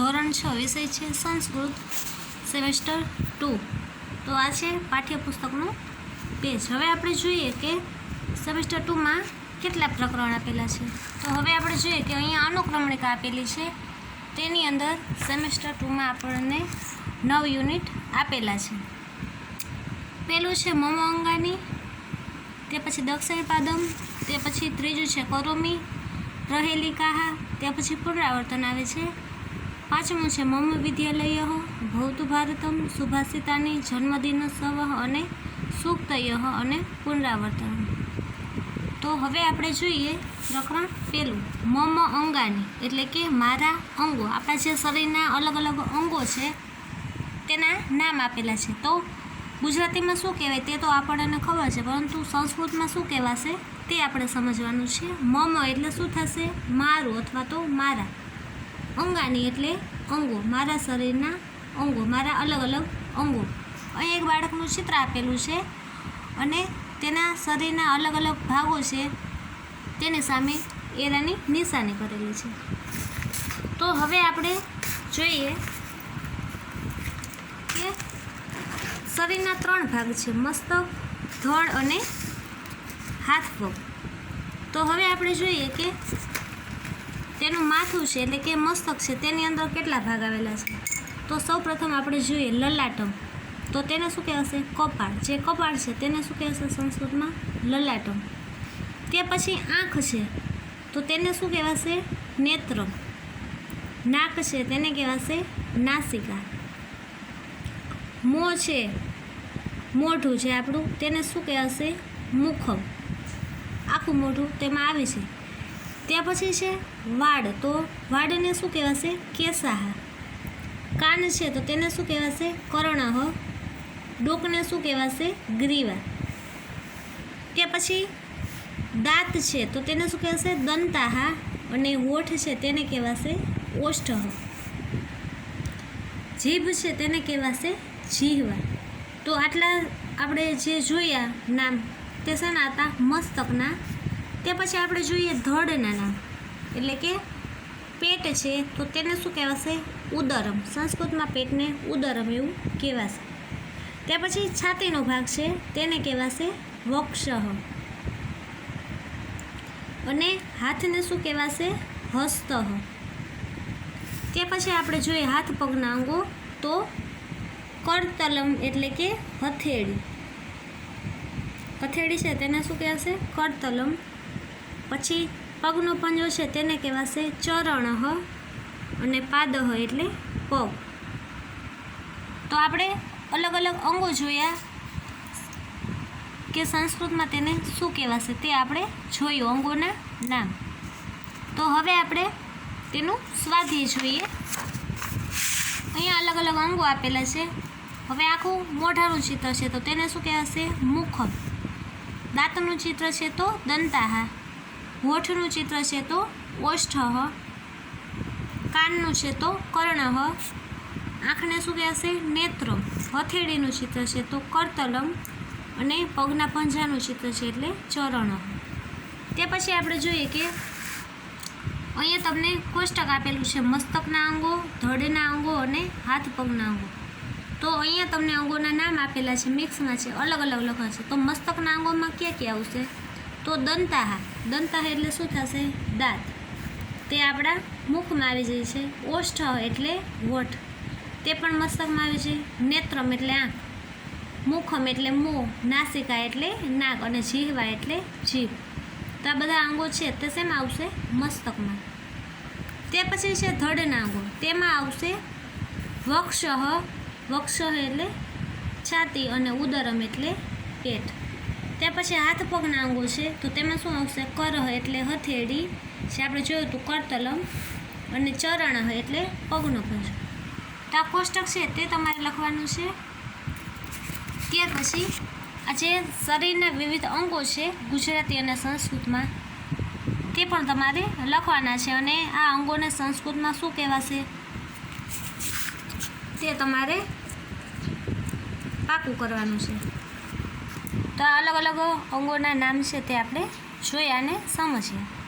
ધોરણ છ, વિષય છે સંસ્કૃત સેમેસ્ટર ટુ તો આ છે પાઠ્યપુસ્તકનું પેજ હવે આપણે જોઈએ કે સેમેસ્ટર ટુમાં કેટલા પ્રકરણ આપેલા છે. તો હવે આપણે જોઈએ કે અહીંયા અનુક્રમણિકા આપેલી છે. તેની અંદર સેમેસ્ટર ટુમાં આપણને નવ યુનિટ આપેલા છે. પેલું છે મમો અંગાની, તે પછી દક્ષિણ પાદમ, તે પછી ત્રીજું છે કરોમી, રહેલી કાહા, તે પછી પુનરાવર્તન આવે છે. પાંચમું છે, મમ વિદ્યાલય ભૌત ભારતમ સુભાષિતાની જન્મદિનોત્સવ અને સુક્તય અને પુનરાવર્તન. તો હવે આપણે જોઈએ પ્રકરણ પેલું, મમ અંગાની, એટલે કે મારા અંગો. આપણા જે શરીરના અલગ અલગ અંગો છે, તેના નામ આપેલા છે. તો ગુજરાતીમાં શું કહેવાય તે તો આપણને ખબર છે, પરંતુ સંસ્કૃતમાં શું કહેવાશે તે આપણે સમજવાનું છે. મમ એટલે શું થશે? મારું અથવા તો મારા. અંગાની એટલે અંગો. મારા શરીરના અંગો. મારા અલગ અલગ અંગો. અહીં એક બાળકનું ચિત્ર આપેલું છે અને તેના શરીરના અલગ અલગ ભાગો છે. તેની સામે એરાની નિશાની કરેલી છે. તો હવે આપણે જોઈએ કે શરીરના ત્રણ ભાગ છે. મસ્તક, ધડ અને હાથ પગ તો હવે આપણે જોઈએ કે તેનું માથું છે એટલે કે મસ્તક છે, તેની અંદર કેટલા ભાગ આવેલા છે? તો સૌ પ્રથમ આપણે જોઈએ લલાટમ. તો તેને શું કહેવાશે? કપાળ. જે કપાળ છે, તેને શું કહેવાશે સંસ્કૃતમાં? લલાટમ. તે પછી આંખ છે, તો તેને શું કહેવાશે? નેત્ર. નાક છે, તેને કહેવાશે નાસિકા. મોં છે, મોઢું છે આપણું, તેને શું કહેવાશે? મુખમ આખું મોઢું તેમાં આવે છે. ત્યાં પછી છે વાડ. તો વાડને શું કહેવાશે? કેસાહ. કાન છે તો તેને શું કહેવાશે? કર્ણહ. ડોકને શું કહેવાશે? ગ્રીવા. ત્યાં પછી દાંત છે તો તેને શું કહેવાશે? દંતાહા. અને હોઠ છે તેને કહેવાશે ઓષ્ઠ જીભ છે તેને કહેવાશે જીહવા. તો આટલા આપણે જે જોયા નામ તે શેના હતા મસ્તકના તે પછી આપણે જોઈએ ધડનાના એટલે કે પેટ છે, તો તેને શું કહેવાશે? ઉદરમ. સંસ્કૃતમાં પેટને ઉદરમ એવું કહેવાશે. તે પછી છાતીનો ભાગ છે, તેને કહેવાશે વક્ષ. અને હાથને શું કહેવાશે? હસ્ત. તે પછી આપણે જોઈએ હાથ પગના અંગો, તો કરતલમ એટલે કે હથેળી. હથેળી છે, તેને શું કહેવાશે? કરતલમ. પછી પગનો પંજો છે તેને કહેવાશે ચરણ અને પાદહ એટલે પગ. તો આપણે અલગ અલગ અંગો જોયા કે સંસ્કૃતમાં તેને શું કહેવાશે તે આપણે જોયું અંગોના નામ. તો હવે આપણે તેનું સ્વાધ્યાય જોઈએ. અહીંયા અલગ અલગ અંગો આપેલા છે. હવે આખું મોઢાનું ચિત્ર છે તો તેને શું કહેવાશે? મુખ દાંતનું ચિત્ર છે તો દંતાહા. હોઠનું ચિત્ર છે તો ઓષ્ઠ કાનનું છે તો કર્ણ. આંખને શું કહેશે નેત્ર. હથેળીનું ચિત્ર છે તો કરતલમ અને પગના પંજાનું ચિત્ર છે એટલે ચરણ. તે પછી આપણે જોઈએ કે અહીંયા તમને કોષ્ટક આપેલું છે મસ્તકના અંગો, ધડના અંગો અને હાથ પગના અંગો. તો અહીંયા તમને અંગોના નામ આપેલા છે, મિક્સમાં છે અલગ અલગ લખાણ છે. તો મસ્તકના અંગોમાં ક્યાં ક્યાં આવશે? તો દંતાહા. દંતાહ એટલે શું થશે? દાંત. તે આપણા મુખમાં આવી જાય છે. ઓષ્ઠ એટલે વઠ તે પણ મસ્તકમાં આવે છે. નેત્રમ એટલે આંખ. મુખમ એટલે મોં નાસિકા એટલે નાક અને જીહવા એટલે જીભ. તો આ બધા અંગો છે. તે શેમાં આવશે? મસ્તકમાં. તે પછી છે ધડના અંગો. તેમાં આવશે વક્ષ. વક્ષ એટલે છાતી અને ઉદરમ એટલે પેટ. તે પછી હાથ પગના અંગો છે. તો તેમાં શું આવશે કરહ એટલે હથેળી જે આપણે જોયું હતું કરતલમ અને ચરણ એટલે પગનો પંજો તો આ કોષ્ટક છે તે તમારે લખવાનું છે. ત્યાર પછી આ જે શરીરના વિવિધ અંગો છે ગુજરાતી અને સંસ્કૃતમાં તે પણ તમારે લખવાના છે અને આ અંગોને સંસ્કૃતમાં શું કહેવાશે? તે તમારે પાકું કરવાનું છે. તો અલગ અલગ અંગોના નામ છે તે આપણે જોઈએ અને સમજીએ.